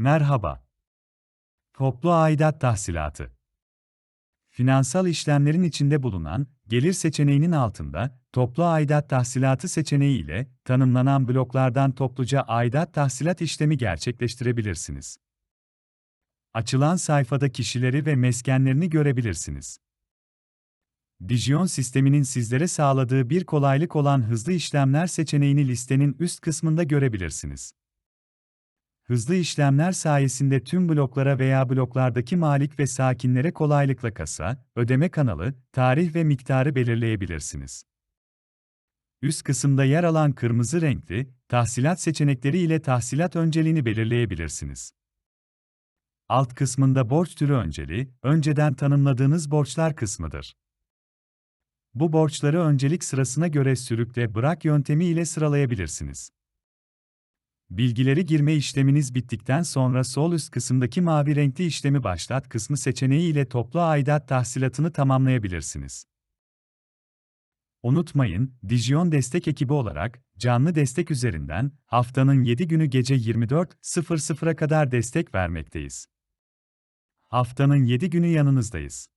Merhaba. Toplu aidat tahsilatı. Finansal işlemlerin içinde bulunan gelir seçeneğinin altında toplu aidat tahsilatı seçeneği ile tanımlanan bloklardan topluca aidat tahsilat işlemi gerçekleştirebilirsiniz. Açılan sayfada kişileri ve meskenlerini görebilirsiniz. Dijon sisteminin sizlere sağladığı bir kolaylık olan hızlı işlemler seçeneğini listenin üst kısmında görebilirsiniz. Hızlı işlemler sayesinde tüm bloklara veya bloklardaki malik ve sakinlere kolaylıkla kasa, ödeme kanalı, tarih ve miktarı belirleyebilirsiniz. Üst kısımda yer alan kırmızı renkli tahsilat seçenekleri ile tahsilat önceliğini belirleyebilirsiniz. Alt kısmında borç türü önceliği, önceden tanımladığınız borçlar kısmıdır. Bu borçları öncelik sırasına göre sürükle bırak yöntemi ile sıralayabilirsiniz. Bilgileri girme işleminiz bittikten sonra sol üst kısımdaki mavi renkli işlemi başlat kısmı seçeneği ile toplu aidat tahsilatını tamamlayabilirsiniz. Unutmayın, Dijon destek ekibi olarak canlı destek üzerinden haftanın 7 günü gece 24.00'a kadar destek vermekteyiz. Haftanın 7 günü yanınızdayız.